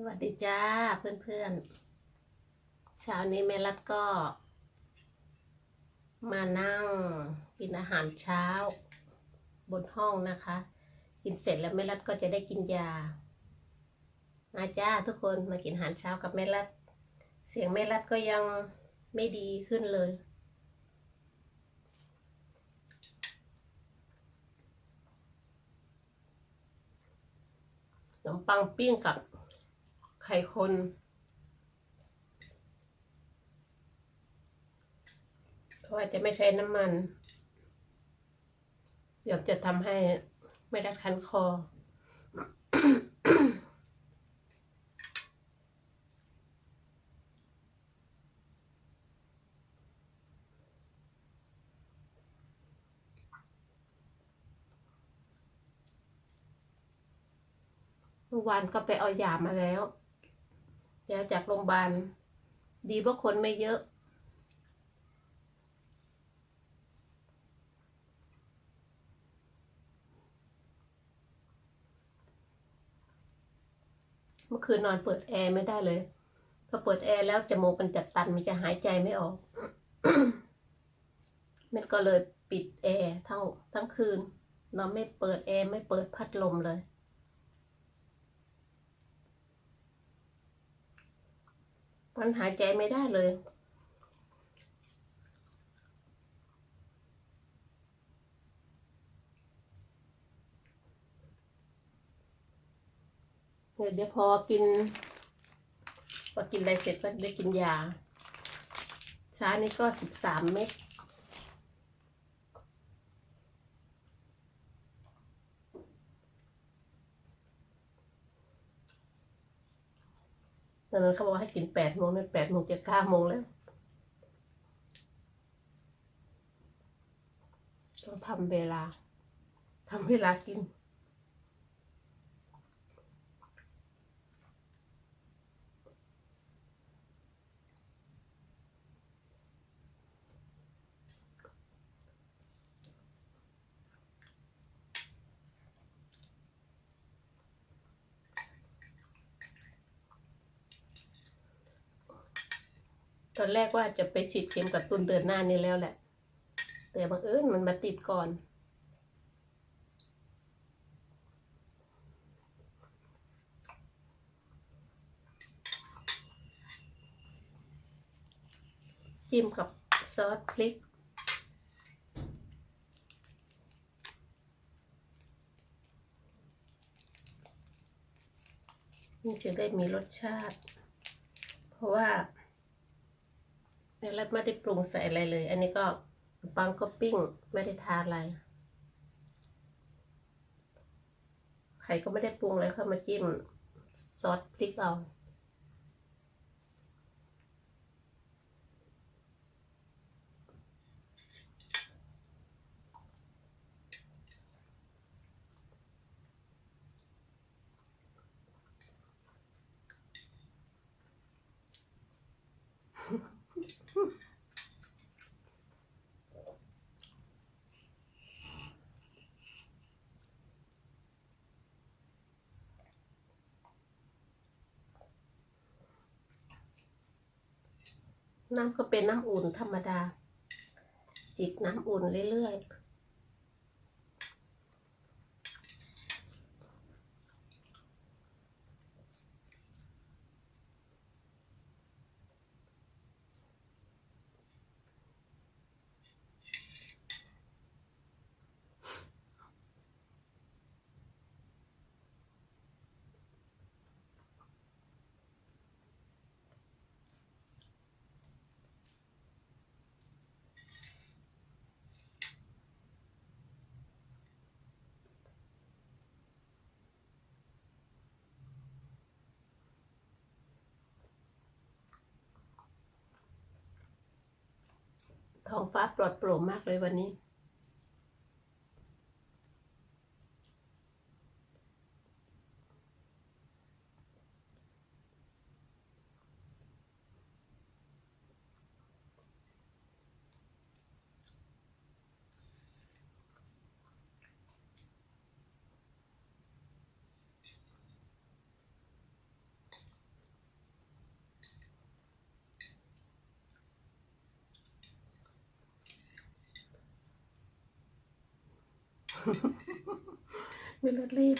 สวัสดีจ้าเพื่อนๆเช้านี้แม่รัดก็ มานั่งกินอาหารเช้า บนห้องนะคะ กินเสร็จแล้วแม่รัดก็จะได้กินยา มาจ้าทุกคนมากินอาหารเช้ากับแม่รัด เสียงแม่รัดก็ยังไม่ดีขึ้นเลย ขนมปังปิ้งกับ ไข่คนเพราะว่าจะไม่ใช้น้ำมัน เดี๋ยวจะทำให้ไม่ได้คันคอ เมื่อวานก็ไปเอายามาแล้ว ยาจากโรงพยาบาล ดีเพราะคนไม่เยอะเมื่อคืนนอนเปิดแอร์ไม่ได้เลย พอเปิดแอร์แล้วจมูกมันจะตันมันจะหายใจไม่ออก มันก็เลยปิดแอร์ทั้งทั้งคืนนอนไม่เปิดแอร์ไม่เปิดพัดลมเลย มันหายใจไม่ได้เลย เดี๋ยวพอกิน พอกินอะไรเสร็จก็ได้กินยา ช้านี้ก็สิบสามเม็ด อนนั้นเขาบอกให้กินแปดโมงนี่แปดโมงจะเก้าโมงแล้วต้องทำเวลาทำเวลากิน ตอนแรกว่าจะไปฉีดเข็มกระตุ้นเดือนหน้านี้แล้วแหละ แต่บังเอิญมันมาติดก่อน จิ้มกับซอสพริกนี่จะได้มีรสชาติ เพราะว่า ในรัดไม่ได้ปรุงใส่อะไรเลย อันนี้ก็ปังก็ปิ้งไม่ได้ทาอะไร ไข่ก็ไม่ได้ปรุงอะไรเข้ามาจิ้ม ซอสพริกเอา น้ำก็เป็นน้ำอุ่นธรรมดา จิบน้ำอุ่นเรื่อยๆ ท้องฟ้าปลอดโปร่งมากเลยวันนี้ ม่รถรีบ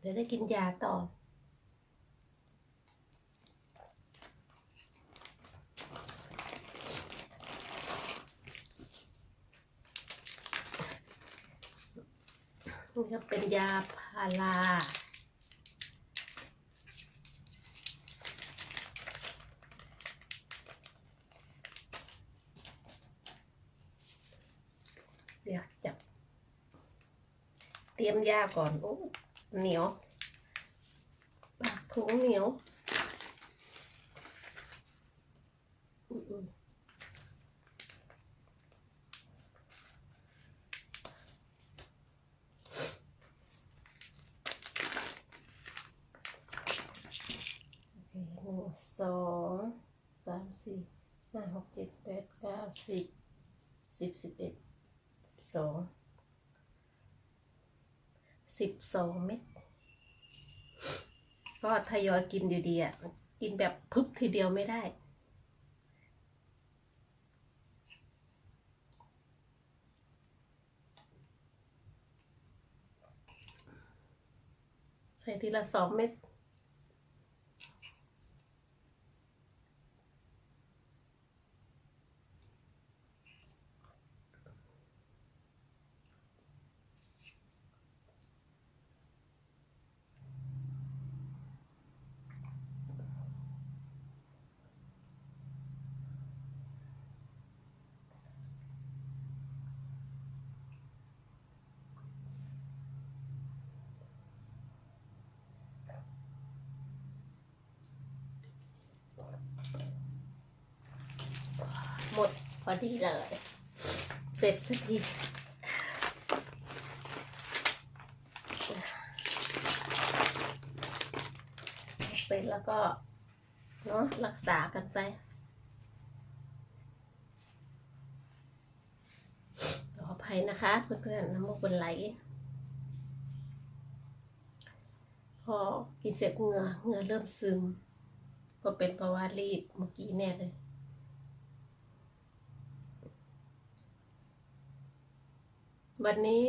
เดี๋ยวได้กินยาต่อนี่ก็เป็นยาพาราเดี๋ยวจับ เตรียมยาก่อนโอ้เหนียวปากถุงเหนียวโอเคหนึ่งสองสามสี่ห้าหกเจ็ดแปดเก้าสิบสิบสิบเอ็ดสอง สิบสองเม็ดก็ทยอยกินอยู่ดีอะ กินแบบพึบทีเดียวไม่ได้ ใส่ทีละสองเม็ด หมดพอดีเลย เสร็จสักทีเป็นแล้วก็ เนาะรักษากันไปขออภัยนะคะ เพื่อนๆน้ำมูกเป็นไหลพอกินเสร็จเหงื่อเหงื่อเริ่มซึม ก็เป็นเพราะว่ารีบเมื่อกี้แน่เลย วันนี้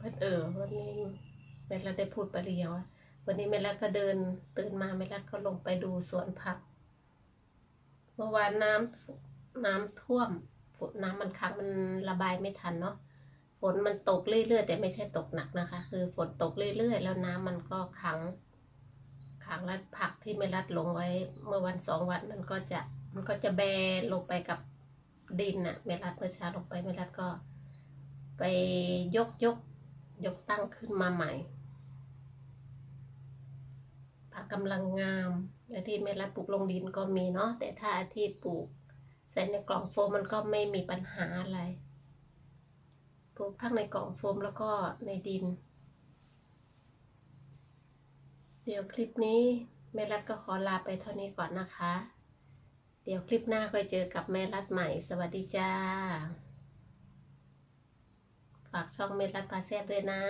วันเออ วันนี้แม่รัดได้พูดไปหรือยังวะวันนี้แม่รัดก็เดิน ตื่นมาแม่รัดก็ลงไปดูสวนผักเมื่อวานน้ำน้ำท่วมฝนน้ำมันค้างมันระบายไม่ทันเนาะฝนมันตกเรื่อยๆแต่ไม่ใช่ตกหนักนะคะ คือฝนตกเรื่อยๆ แล้วน้ำมันก็ขัง ขังแล้วผักที่แม่รัดลงไว้ เมื่อวันสองวันมันก็จะมันก็จะแบนลงไปกับดินอะเมลัดเมื่อเช้าลงไปเมลัดก็ ไปยกยกยกตั้งขึ้นมาใหม่ผักกำลังงามและที่เมลัดปลูกลงดินก็มีเนาะแต่ถ้าที่ปลูกใส่ในกล่องโฟมมันก็ไม่มีปัญหาอะไร ปลูกทั้งในกล่องโฟมแล้วก็ในดิน เดี๋ยวคลิปนี้แม่รัดก็ขอลาไปเท่านี้ก่อนนะคะ เดี๋ยวคลิปหน้าค่อยเจอกับแม่รัดใหม่ สวัสดีจ้า ฝากช่องแม่รัดพาแซบด้วยนะ